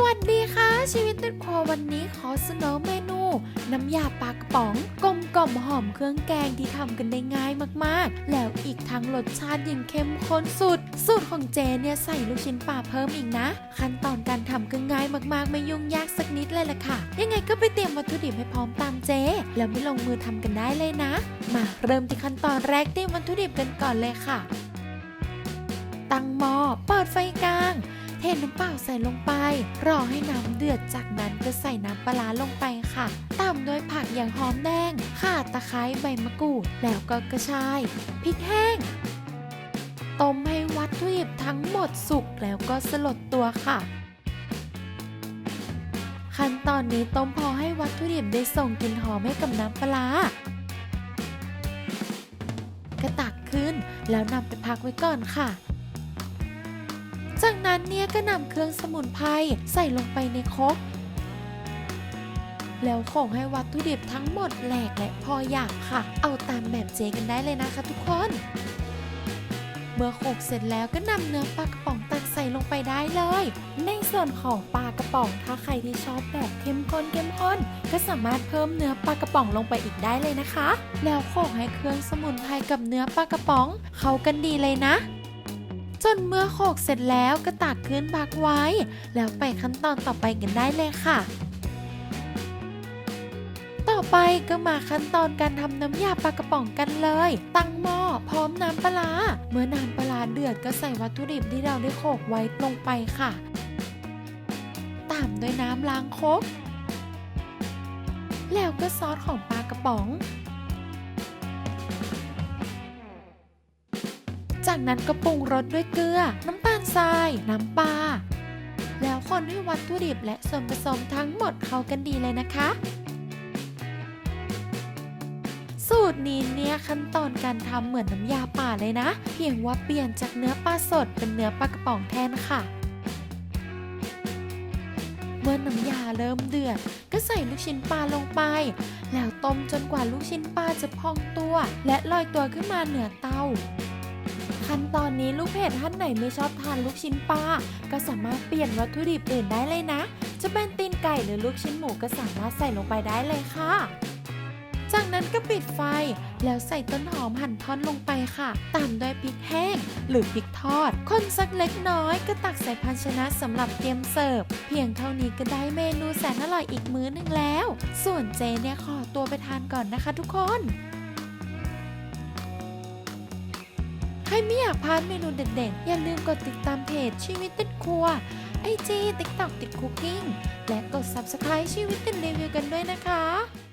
สวัสดีค่ะ ชีวิตติดครัววันนี้ขอเสนอเมนู น้ำยาปลากระป๋องกลมกล่อมหอมเครื่องแกงที่ทำกันได้ง่ายมากๆ แล้วอีกทั้งรสชาติยิ่งเข้มข้นสุด สูตรของเจเนี่ยใส่ลูกชิ้นปลาเพิ่มอีกนะ ขั้นตอนการทำก็ง่ายมากๆ ไม่ยุ่งยากสักนิดเลยล่ะค่ะ ยังไงก็ไปเตรียมวัตถุดิบให้พร้อมตามเจ แล้วไม่ลงมือทำกันได้เลยนะ มาเริ่มที่ขั้นตอนแรกเตรียมวัตถุดิบกันก่อนเลยค่ะ ตั้งหม้อเปิดไฟกลาง เทน้ำเปล่าใส่ลงไป รอให้น้ำเดือดจากนั้นก็ใส่น้ำปลาลงไปค่ะ ตามด้วยผักอย่างหอมแดงข่าตะไคร้ใบมะกรูด แล้วก็กระชาย พริกแห้ง ต้มให้วัตถุดิบทั้งหมดสุกแล้วก็สลดตัวค่ะขั้นตอนนี้ต้มพอให้วัตถุดิบได้ส่งกลิ่นหอมให้กับน้ำปลาร้ากระตักขึ้นแล้วนำไปพักไว้ก่อนค่ะ จากนั้นเนี่ยก็นำเครื่องสมุนไพรใส่ลงไปในครกแล้วโขลกให้วัตถุดิบทั้งหมดแหลกและพอหยาบค่ะ เอาตามแบบเจกันได้เลยนะคะทุกคน เมื่อโขกเสร็จแล้วก็นำเนื้อปลากระป๋องตักใส่ลงไปได้เลย ในส่วนของปลากระป๋องถ้าใครที่ชอบแบบเข้มข้นเข้มข้นก็สามารถเพิ่มเนื้อปลากระป๋องลงไปอีกได้เลยนะคะ แล้วโขกให้เครื่องสมุนไพรกับเนื้อปลากระป๋องเข้ากันดีเลยนะ จนเมื่อโขกเสร็จแล้วก็ตักขึ้นพักไว้ แล้วไปขั้นตอนต่อไปกันได้เลยค่ะ ต่อไปก็มาขั้นตอนการทำน้ำยาปลากระป๋องกันเลย ตั้งหม้อพร้อมน้ำปลา เมื่อน้ำปลาเดือดก็ใส่วัตถุดิบที่เราได้โขกไว้ลงไปค่ะ ตามด้วยน้ำล้างครกแล้วก็ซอสของปลากระป๋อง จากนั้นก็ปรุงรสด้วยเกลือ น้ำตาลทราย น้ำปลา แล้วคนให้วัตถุดิบและส่วนผสมทั้งหมดเข้ากันดีเลยนะคะ สูตรนี้เนี่ยขั้นตอนการทำเหมือนน้ำยาป่าเลยนะ เพียงว่าเปลี่ยนจากเนื้อปลาสดเป็นเนื้อปลากระป๋องแทนค่ะเมื่อน้ำยาเริ่มเดือด ก็ใส่ลูกชิ้นปลาลงไป แล้วต้มจนกว่าลูกชิ้นปลาจะพองตัว และลอยตัวขึ้นมาเหนือเตา ขั้นตอนนี้ลูกเพจท่านไหนไม่ชอบทานลูกชิ้นปลาก็สามารถเปลี่ยนวัตถุดิบอื่นได้เลยนะ จะเป็นตีนไก่หรือลูกชิ้นหมูก็สามารถใส่ลงไปได้เลยค่ะจากนั้นก็ปิดไฟแล้วใส่ต้นหอมหั่นท่อนลงไปค่ะ ตามด้วยพริกแห้ง หรือพริกทอด คนสักเล็กน้อยก็ตักใส่ภาชนะสำหรับเตรียมเสิร์ฟ เพียงเท่านี้ก็ได้เมนูแสนอร่อยอีกมื้อหนึ่งแล้ว ส่วนเจเนี่ยขอตัวไปทานก่อนนะคะทุกคน ใครไม่อยากพลาดเมนูเด็ดๆ อย่าลืมกดติดตามเพจชีวิตติดครัวไอจีติ๊กต็อกติดคุกกิ้งและกด Subscribe ชีวิตติดรีวิวกันด้วยนะคะ